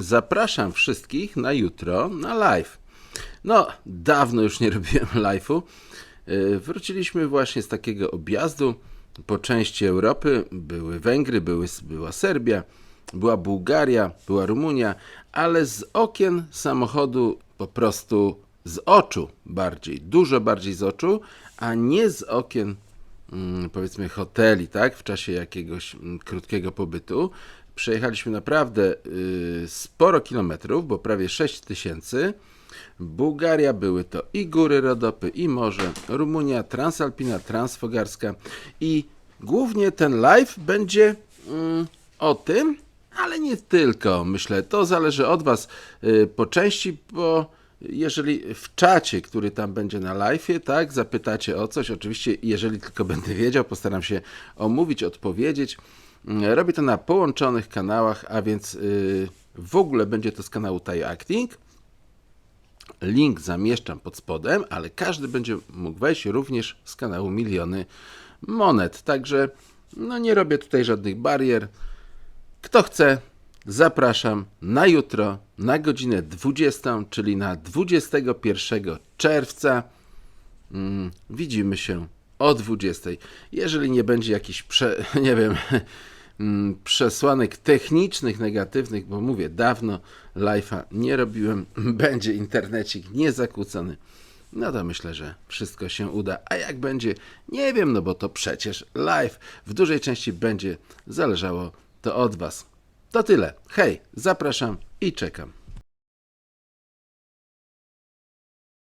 Zapraszam wszystkich na jutro na live. No, dawno już nie robiłem live'u. Yy, Wróciliśmy właśnie z takiego objazdu po części Europy. Były Węgry, były, była Serbia, była Bułgaria, była Rumunia, ale z okien samochodu po prostu z oczu bardziej, dużo bardziej z oczu, a nie z okien powiedzmy hoteli, tak, w czasie jakiegoś mm, krótkiego pobytu. Przejechaliśmy naprawdę y, sporo kilometrów, bo prawie 6 tysięcy. Bułgaria były to i góry Rodopy, i morze, Rumunia, Transalpina, Transfogarska i głównie ten live będzie mm, o tym, ale nie tylko, myślę, to zależy od Was y, po części, bo jeżeli w czacie, który tam będzie na live, tak, zapytacie o coś, oczywiście, jeżeli tylko będę wiedział, postaram się omówić, odpowiedzieć. Mm, Robię to na połączonych kanałach, a więc y, w ogóle będzie to z kanału Thai Acting. Link zamieszczam pod spodem, ale każdy będzie mógł wejść również z kanału Miliony Monet. Także no nie robię tutaj żadnych barier. Kto chce, zapraszam na jutro na godzinę 20, czyli na 21 czerwca. Mm, widzimy się o 20. Jeżeli nie będzie jakichś, prze, nie wiem, mm, przesłanek technicznych, negatywnych, bo mówię, dawno live'a nie robiłem, będzie internecik niezakłócony, no to myślę, że wszystko się uda. A jak będzie, nie wiem, no bo to przecież live w dużej części będzie zależało to od Was. To tyle. Hej, zapraszam i czekam.